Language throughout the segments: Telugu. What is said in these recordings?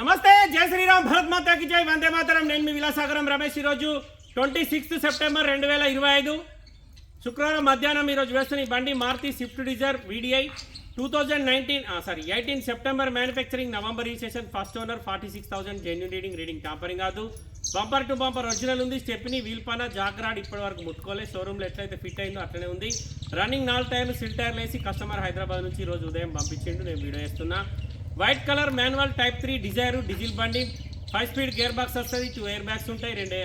నమస్తే జై శ్రీరామ్ భరత్ మాతాకి జై వందే మాతరం. నేను మీ విలాసాగరం రమేష్ ఈరోజు ట్వంటీ సిక్స్త్ సెప్టెంబర్ రెండు వేల ఇరవై ఐదు. శుక్రవారం మధ్యాహ్నం ఈరోజు వేస్తున్న ఈ బండి Maruti Swift Dzire VDI two thousand nineteen sorry eighteen September manufacturing November registration first owner forty six thousand genuine reading reading tampering కాదు. బంపర్ టు బంపర్ ఒరిజినల్ ఉంది స్టెప్ని వీల్పన జాగ్రాడ్ ఇప్పటి వరకు ముట్టుకోలేదు షోరూమ్లో ఎట్లయితే ఫిట్ అయిందో అట్లనే ఉంది. రన్నింగ్ నాలుగు టైర్లు సిల్ టైర్లు వేసి కస్టమర్ హైదరాబాద్ నుంచి ఈరోజు రోజు ఉదయం పంపించిండు. నేను వీడియో చేస్తున్నా. White colour manual type three Dzire diesel బండి. ఫైవ్ స్పీడ్ గేర్ బాక్స్ వస్తుంది టూ ఎయిర్ బ్యాగ్స్ ఉంటాయి రెండు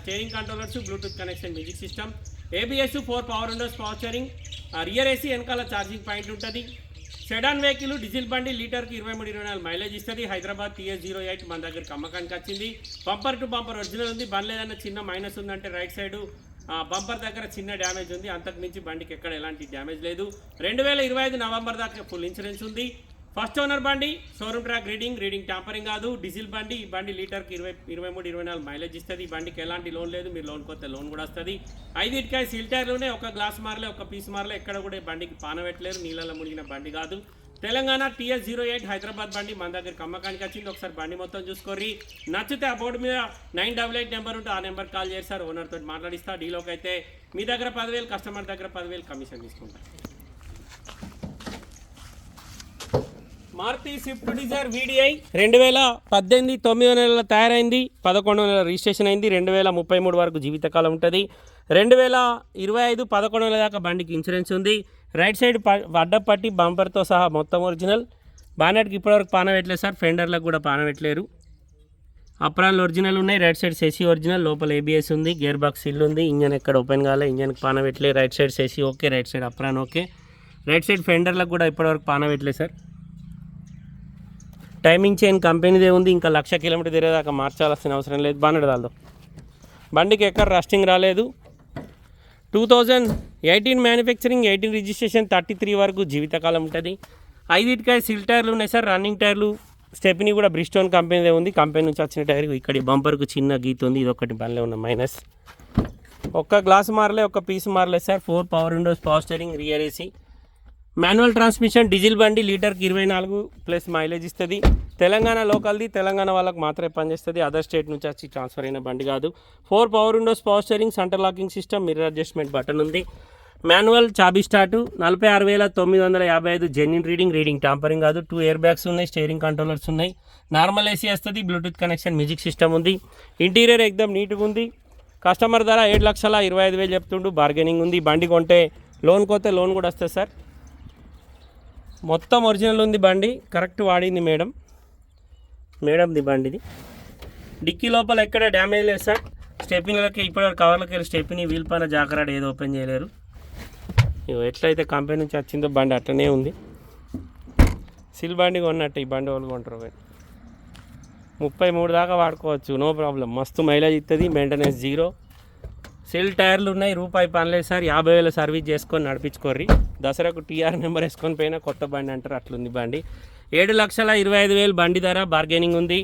steering controllers Bluetooth connection music system. ABS four power windows power rear AC వెనకాల ఛార్జింగ్ పాయింట్ ఉంటుంది. సెడాన్ వెహికల్ డీజిల్ బండి లీటర్కి ఇరవై మూడు ఇరవై నాలుగు మైలేజ్ ఇస్తుంది. హైదరాబాద్ టీఎస్ జీరో ఎయిట్ మన దగ్గరికి అమ్మకానికి వచ్చింది. బంపర్ టు బంపర్ ఒరిజినల్ ఉంది. బండి ఏదైనా చిన్న మైనస్ ఉందంటే రైట్ సైడ్ బంపర్ దగ్గర చిన్న డ్యామేజ్ ఉంది. అంతకు మించి బండికి ఎక్కడ ఎలాంటి డ్యామేజ్ లేదు. రెండు వేల ఇరవై ఐదు నవంబర్ దాకా ఫుల్ ఇన్సూరెన్స్ ఉంది. ఫస్ట్ ఓనర్ బండి showroom track reading reading tampering కాదు డీజిల్ బండి ఈ బండి లీటర్కి ఇరవై ఇరవై మూడు ఇరవై నాలుగు మైలేజ్ ఇస్తుంది. ఈ బండికి ఎలాంటి లోన్ లేదు మీరు లోన్ కొత్త లోన్ కూడా వస్తుంది. ఐదింటికాయ సీల్ టైర్లోనే ఒక గ్లాస్ మారలే ఒక పీస్ మారలే ఎక్కడ కూడా ఈ బండికి పాన పెట్టలేరు నీళ్ళలో మునిగిన బండి కాదు. Telangana TS zero eight Hyderabad బండి మన దగ్గర అమ్మకానికి వచ్చింది. ఒకసారి బండి మొత్తం చూసుకోరి నచ్చితే ఆ బోర్డు మీద నైన్ డబల్ ఎయిట్ నెంబర్ ఉంటే ఆ నెంబర్ కాల్ చేస్తారు ఓనర్ తోటి మాట్లాడిస్తా. డీలోకి అయితే మీ దగ్గర పదివేలు కస్టమర్ దగ్గర పదివేలు కమిషన్ తీసుకుంటారు మారుతి స్విఫ్ట్ డిజైర్ వీడిఐ రెండు వేల పద్దెనిమిది తొమ్మిది నెలల తయారైంది పదకొండు నెలల రిజిస్ట్రేషన్ అయింది రెండు వేల ముప్పై మూడు వరకు జీవితకాలం ఉంటుంది. రెండు వేల ఇరవై ఐదు పదకొండు నెలల దాకా బండికి ఇన్సూరెన్స్ ఉంది. రైట్ సైడ్ పడ్డ అడ్డపట్టి బంపర్తో సహా మొత్తం ఒరిజినల్. బానెట్కి ఇప్పటివరకు పాన పెట్టలేదు సార్ ఫెండర్లకు కూడా పాన పెట్టలేరు. అప్రాన్లు ఒరిజినల్ ఉన్నాయి రైట్ సైడ్ సెసీ ఒరిజినల్ లోపల ఏబిఎస్ ఉంది గేర్ బాక్స్ ఇల్లు ఉంది ఇంజన్ ఎక్కడ ఓపెన్ కాలే ఇంజన్కి పాన పెట్టలేదు right side chassis okay right side apron okay. Right side ఫెండర్లకు కూడా ఇప్పటివరకు పాన పెట్టలేదు సార్. టైమింగ్ చైన్ కంపెనీదే ఉంది ఇంకా లక్ష కిలోమీటర్ తిరిగేదాకా మార్చాల్సిన అవసరం లేదు. బండి దాల్దో. బండికి ఎక్కడ రస్టింగ్ రాలేదు. Two thousand eighteen manufacturing eighteen registration thirty three వరకు జీవితకాలం ఉంటుంది. ఐదింటికాయ సిల్ టైర్లు ఉన్నాయి సార్ రన్నింగ్ టైర్లు. స్టెప్ని కూడా బ్రిస్టోన్ కంపెనీదే ఉంది. కంపెనీ నుంచి వచ్చిన టైర్ ఇక్కడ బంపర్కు చిన్న గీత ఉంది. ఇది ఒకటి బండ్లే ఉన్న మైనస్. ఒక్క గ్లాస్ మారలే ఒక్క piece మారలే sir. Four power windows power steering rear AC. Manual transmission diesel బండి లీటర్కి ఇరవై నాలుగు ప్లస్ మైలేజ్ ఇస్తుంది. తెలంగాణ లోకల్ది తెలంగాణ వాళ్ళకి మాత్రమే పనిచేస్తుంది. అదర్ స్టేట్ నుంచి వచ్చి ట్రాన్స్ఫర్ అయిన బండి కాదు. Four power windows power steering centre locking system mirror adjustment button ఉంది. మాన్యువల్ చాబీ స్టార్ట్ నలభై ఆరు వేల తొమ్మిది వందల యాభై ఐదు జెన్యున్ రీడింగ్ రీడింగ్ టాంపరింగ్ కాదు. టూ ఇయర్ బ్యాగ్స్ ఉన్నాయి స్టీరింగ్ కంట్రోలర్స్ ఉన్నాయి. నార్మల్ ఏసీ వస్తుంది బ్లూటూత్ కనెక్షన్ మ్యూజిక్ సిస్టమ్ ఉంది. ఇంటీరియర్ ఎక్దమ్ నీట్గా ఉంది. కస్టమర్ ధర ఏడు లక్షల ఇరవై ఐదు వేలు చెప్తుండు బార్గెనింగ్ ఉంది. బండి కొంటే లోన్ కొతే లోన్ కూడా వస్తుంది సార్ మొత్తం ఒరిజినల్ ఉంది బండి. కరెక్ట్ వాడింది మేడం. మేడంది బండిది. డిక్కీ లోపల ఎక్కడ డ్యామేజ్ లేదు సార్. స్టెపిన్లకి ఇప్పటివరకు కవర్లకి వెళ్ళి స్టెపిని వీల్ పైన జాగ్రత్త ఏదో ఓపెన్ చేయలేరు. ఇగో ఎట్లయితే కంపెనీ నుంచి వచ్చిందో బండి అట్లనే ఉంది. సిల్ బండి కొన్నట్టు ఈ బండి వాళ్ళు కొంటారు ముప్పై మూడు దాకా వాడుకోవచ్చు. నో ప్రాబ్లం మస్తు మైలేజ్ ఇస్తుంది మెయింటెనెన్స్ జీరో సెల్ టైర్లు ఉన్నాయి రూపాయి పనిలేదు సార్ యాభై వేల సర్వీస్ చేసుకొని నడిపించుకోర్రి. దసరాకు టీఆర్ నెంబర్ వేసుకొని పోయినా కొత్త బండి అంటారు అట్లుంది బండి. ఏడు లక్షల ఇరవై ఐదు వేలు బండి ధర బార్గెనింగ్ ఉంది.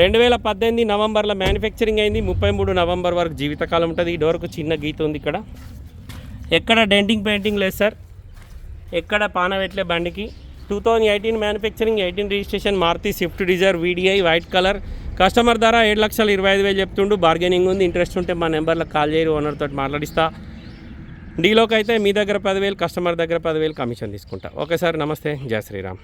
రెండు వేల పద్దెనిమిది నవంబర్లో మ్యానుఫ్యాక్చరింగ్ అయింది ముప్పై మూడు నవంబర్ వరకు జీవితకాలం ఉంటుంది. ఈ డోర్కు చిన్న గీత ఉంది ఇక్కడ. ఎక్కడ డెంటింగ్ పెయింటింగ్ లేదు సార్. ఎక్కడ పాన పెట్టలే బండికి. Two thousand eighteen manufacturing eighteen registration Maruti Swift Dzire VDI white colour customer ధర ఏడు లక్షల ఇరవై ఐదు వేలు చెప్తుండు. బార్గెనింగ్ ఉంది ఇంట్రెస్ట్ ఉంటే మా నెంబర్లో కాల్ చేయరు ఓనర్ తోటి మాట్లాడిస్తా. డీలోకి అయితే మీ దగ్గర పదివేలు కస్టమర్ దగ్గర పదివేలు కమిషన్ తీసుకుంటా. ఓకే సార్ నమస్తే. జయ శ్రీరామ్.